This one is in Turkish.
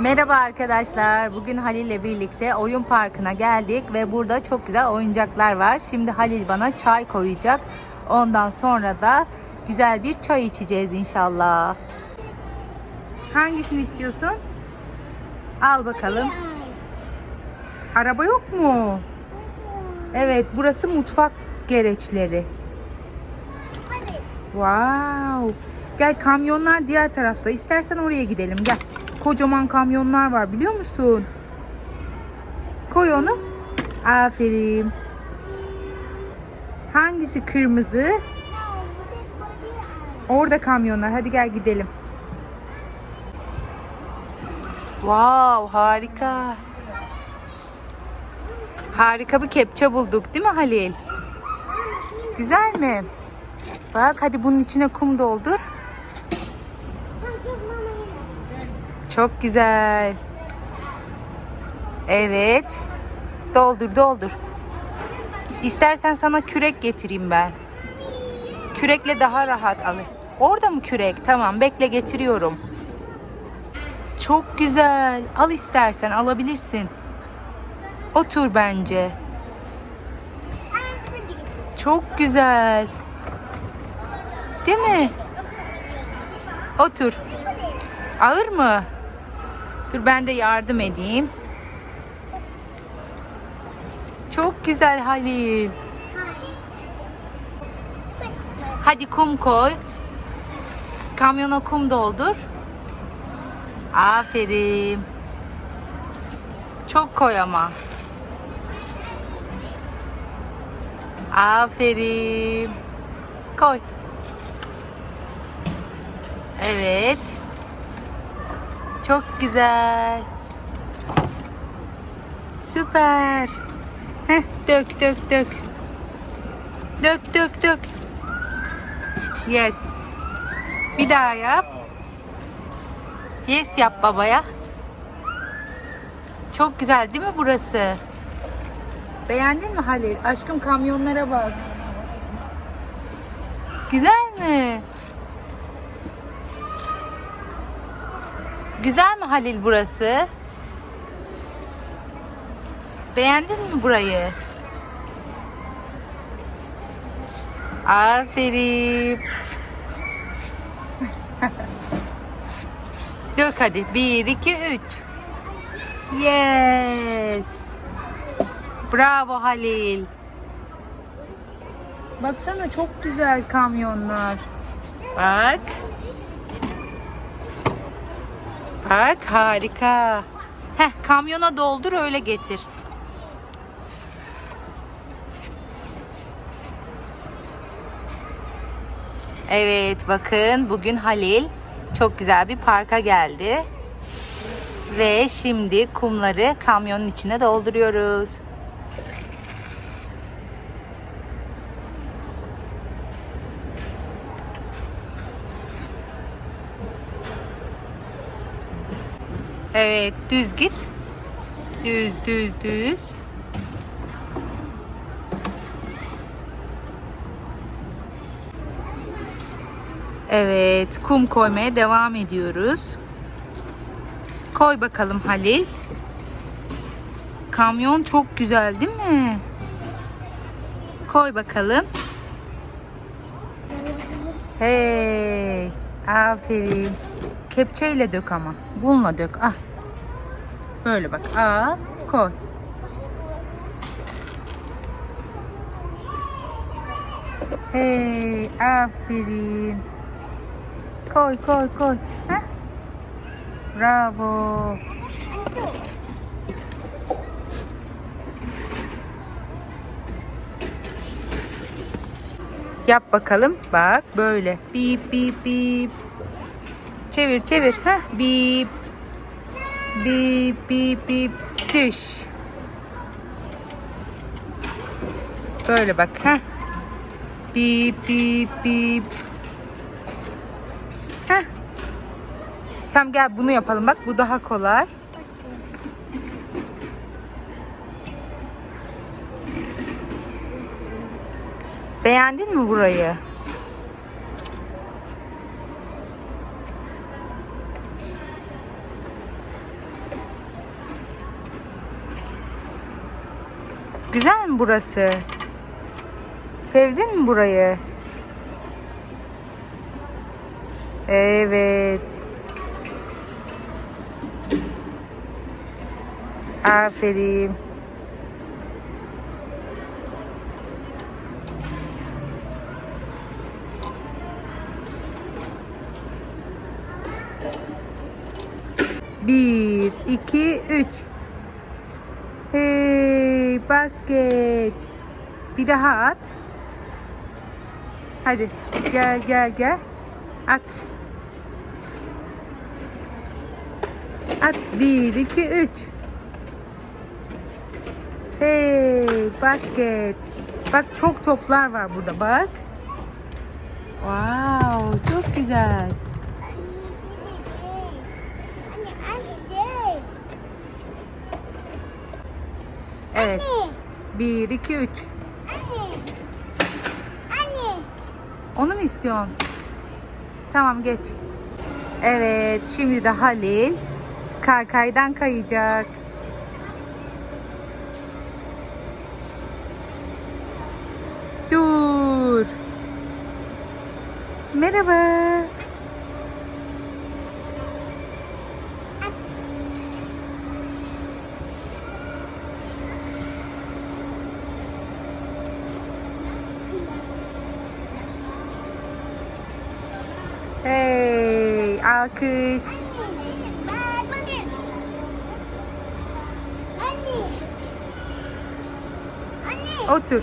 Merhaba arkadaşlar. Bugün Halil ile birlikte oyun parkına geldik ve burada çok güzel oyuncaklar var. Şimdi Halil bana çay koyacak. Ondan sonra da güzel bir çay içeceğiz inşallah. Hangisini istiyorsun? Al bakalım. Araba yok mu? Evet, burası mutfak gereçleri. Wow. Gel kamyonlar diğer tarafta. İstersen oraya gidelim. Gel. Kocaman kamyonlar var biliyor musun? Koy onu. Aferin. Hangisi kırmızı? Orada kamyonlar. Hadi gel gidelim. Wow, harika. Harika bir kepçe bulduk değil mi Halil? Güzel mi? Bak hadi bunun içine kum doldur. Çok güzel. Evet. Doldur doldur. İstersen sana kürek getireyim ben. Kürekle daha rahat alır. Orada mı kürek? Tamam bekle getiriyorum. Çok güzel. Al istersen alabilirsin. Otur bence. Çok güzel. Değil mi? Otur. Ağır mı? Dur ben de yardım edeyim. Çok güzel Halil. Hadi kum koy. Kamyona kum doldur. Aferin. Çok koy ama. Aferin. Koy. Evet. Çok güzel. Süper. Heh, dök dök dök. Dök dök dök. Yes. Bir daha yap. Yes yap babaya. Çok güzel değil mi burası? Beğendin mi Halil? Aşkım kamyonlara bak. Güzel mi? Güzel mi Halil burası? Beğendin mi burayı? Aferin. Dök hadi. Bir, iki, üç. Yes. Bravo Halil. Baksana çok güzel kamyonlar. Bak. Bak harika. Heh kamyona doldur öyle getir. Evet bakın bugün Halil çok güzel bir parka geldi. Ve şimdi kumları kamyonun içine dolduruyoruz. Evet düz git. Düz düz düz. Evet kum koymaya devam ediyoruz. Koy bakalım Halil. Kamyon çok güzel değil mi? Koy bakalım. Hey, aferin. Kepçeyle dök ama. Bununla dök. Ah. Böyle bak. Al, koy. Hey, aferin. Koy, koy, koy. Heh. Bravo. Yap bakalım. Bak böyle. Bip bip bip. Çevir çevir. Heh. Bip. Bip bip bip. Düş. Böyle bak. Heh. Bip bip bip. Heh. Tamam gel bunu yapalım bak. Bu daha kolay. Beğendin mi burayı? Güzel mi burası? Sevdin mi burayı? Evet. Aferin. Bir, iki, üç. Hey basket. Bir daha at. Hadi gel gel gel. At. At. Bir, iki, üç. Hey basket. Bak çok toplar var burada bak. Wow çok güzel. Evet. Bir, iki, üç. anne, anne. Onu mu istiyorsun? Tamam geç. Evet şimdi de Halil kaykaydan kayacak. Dur. Merhaba. Hey, alkış. Anne. Anne. Otur.